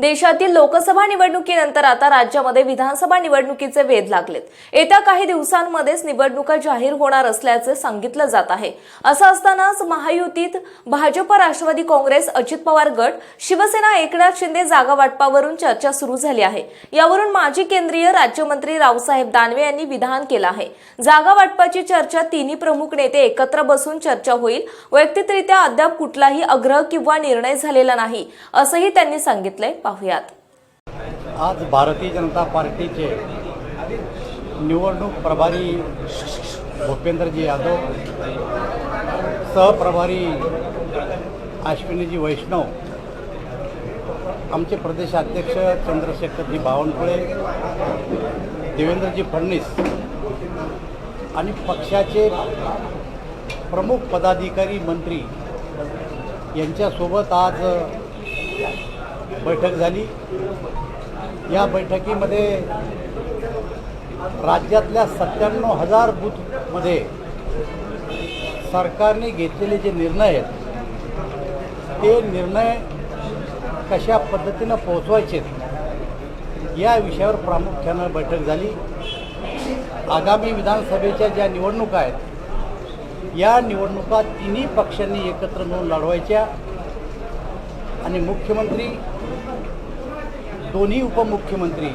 देशातील लोकसभा निवडणुकीनंतर आता राज्यामध्ये विधानसभा निवडणुकीचे वेध लागलेत. येत्या काही दिवसांमध्येच निवडणुका जाहीर होणार असल्याचे सांगितलं जात आहे. असं असतानाच महायुतीत भाजप राष्ट्रवादी काँग्रेस अजित पवार गट शिवसेना एकनाथ शिंदे जागा वाटपावरून चर्चा सुरू झाली आहे. यावरून माजी केंद्रीय राज्यमंत्री रावसाहेब दानवे यांनी विधान केलं आहे. जागा वाटपाची चर्चा तिन्ही प्रमुख नेते एकत्र बसून चर्चा होईल. वैयक्तिकरित्या अद्याप कुठलाही आग्रह किंवा निर्णय झालेला नाही असंही त्यांनी सांगितलंय. पाहूयात. आज भारतीय जनता पार्टीचे निवडणूक प्रभारी भूपेंद्रजी यादव सहप्रभारी अश्विनीजी वैष्णव आमचे प्रदेशाध्यक्ष चंद्रशेखरजी बावनकुळे देवेंद्रजी फडणीस आणि पक्षाचे प्रमुख पदाधिकारी मंत्री यांच्यासोबत आज बैठक झाली. या बैठकीमध्ये राज्यातल्या सत्त्याण्णव हजार बूथमध्ये सरकारने घेतलेले जे निर्णय आहेत ते निर्णय कशा पद्धतीनं पोचवायचे या विषयावर प्रामुख्यानं बैठक झाली. आगामी विधानसभेच्या ज्या निवडणुका आहेत या निवडणुका तिन्ही पक्षांनी एकत्र मिळून लढवायच्या आणि मुख्यमंत्री दोन्ही उपमुख्यमंत्री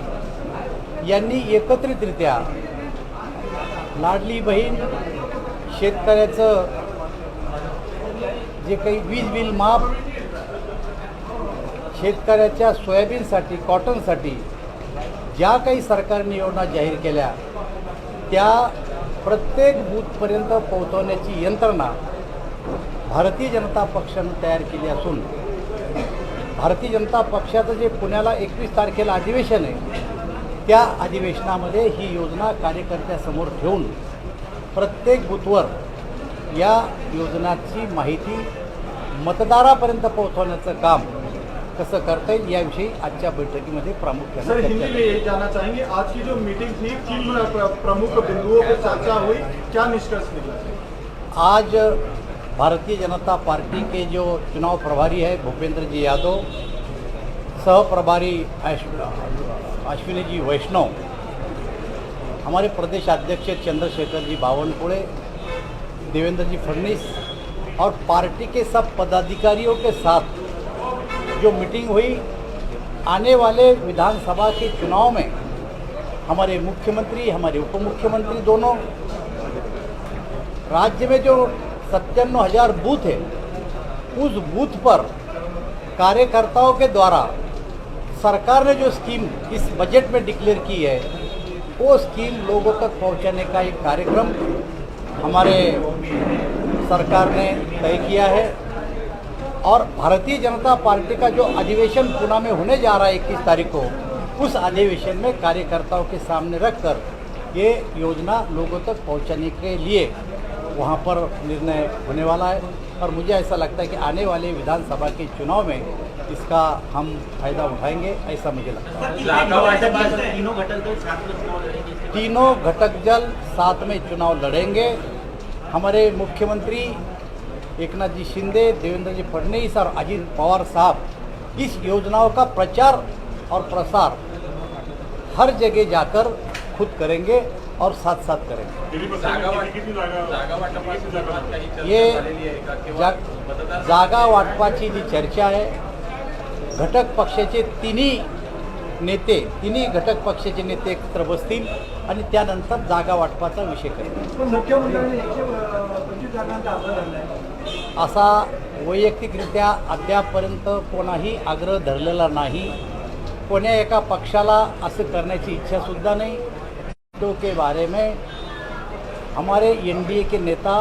यांनी एकत्रितरित्या लाडली बहीण शेतकऱ्याचं जे काही वीज बिल माफ शेतकऱ्याच्या सोयाबीनसाठी कॉटनसाठी ज्या काही सरकारने योजना जाहीर केल्या त्या प्रत्येक बूथपर्यंत पोहोचवण्याची यंत्रणा भारतीय जनता पक्षानं तयार केली असून भारतीय जनता पक्षाचं जे पुण्याला एकवीस तारखेला अधिवेशन आहे त्या अधिवेशनामध्ये ही योजना कार्यकर्त्यासमोर ठेवून प्रत्येक बूथवर या योजनाची माहिती मतदारापर्यंत पोहोचवण्याचं काम कसं करता येईल याविषयी आजच्या बैठकीमध्ये प्रामुख्याने सर हिंदी में. ये जानना चाहेंगे आज की जो मीटिंग थी किन प्र- प्रमुख बिंदुओं पर चर्चा हुई क्या निष्कर्ष निकला आज भारतीय जनता पार्टी के जो चुनाव प्रभारी है, भूपेंद्र जी यादव, सह प्रभारी अश्विनी जी वैष्णव, हमारे प्रदेश अध्यक्ष चंद्रशेखर जी बावनकुळे, देवेंद्र जी फडणवीस और पार्टी के सब पदाधिकारियों के साथ जो मीटिंग हुई, आने वाले विधानसभा के चुनाव में हमारे मुख्यमंत्री, हमारे उप मुख्यमंत्री दोनों, राज्य में जो सत्तानवे हज़ार बूथ है। उस बूथ पर कार्यकर्ताओं के द्वारा सरकार ने जो स्कीम इस बजट में डिक्लेयर की है, वो स्कीम लोगों तक पहुँचाने का एक कार्यक्रम हमारे सरकार ने तय किया है और भारतीय जनता पार्टी का जो अधिवेशन पुणे में होने जा रहा है इक्कीस तारीख को, उस अधिवेशन में कार्यकर्ताओं के सामने रखकर ये योजना लोगों तक पहुँचाने के लिए वहाँ पर निर्णय होने वाला है और मुझे ऐसा लगता है कि आने वाले विधानसभा के चुनाव में इसका हम फ़ायदा उठाएँगे ऐसा मुझे लगता है। तीनों घटक जल साथ में चुनाव लड़ेंगे। हमारे मुख्यमंत्री एकनाथ जी शिंदे देवेंद्र जी फडणवीस और अजित पवार साहब इस योजनाओं का प्रचार और प्रसार हर जगह जाकर खुद करेंगे। और साथ साथ करेंगे ये जागा वाटपाची जी चर्चा आहे घटक पक्षाचे तिन्ही नेते तिन्ही घटक पक्षाचे नेते एकत्र बसतील आणि त्यानंतर जागा वाटपाचा विषय आहे असा वैयक्तिकरित्या अद्यापपर्यंत कोणाही आग्रह धरलेला नाही. कोण्या एका पक्षाला असं करण्याची इच्छासुद्धा नाही. तो के बारे में हमारे एनडीए के नेता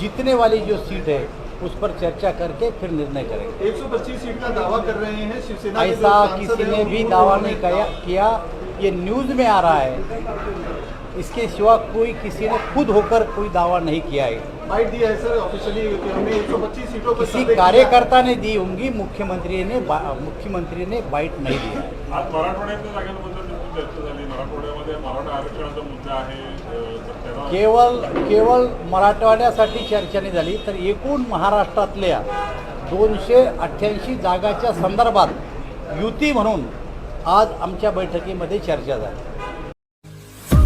जीतने वाली जो सीट है उस पर चर्चा करके फिर निर्णय करेंगे। 125 सीट का दावा कर रहे हैं शिवसेना ऐसा किसी ने भी दावा नहीं किया किया। ये न्यूज़ में आ रहा है इसके सिवा कोई किसी ने खुद होकर कोई दावा नहीं किया है बाइट दिया है सर ऑफिशियली कि हमने 125 सीटों पर किसी। कार्यकर्ता ने दी होंगी मुख्यमंत्री ने बा- मुख्यमंत्री ने बाईट नहीं दिया आज जागांबद्दल देखील चर्चा झाली मराठवाड्यामध्ये मराठा आरक्षणाचा मुद्दा आहे अ, तर त्याला केवळ केवळ मराठवाड्यासाठी चर्चा नाही झाली तर एकूण महाराष्ट्रातल्या दोनशे अठ्ठ्याऐंशी जागाच्या संदर्भात युती म्हणून आज आमच्या बैठकीमध्ये चर्चा झाली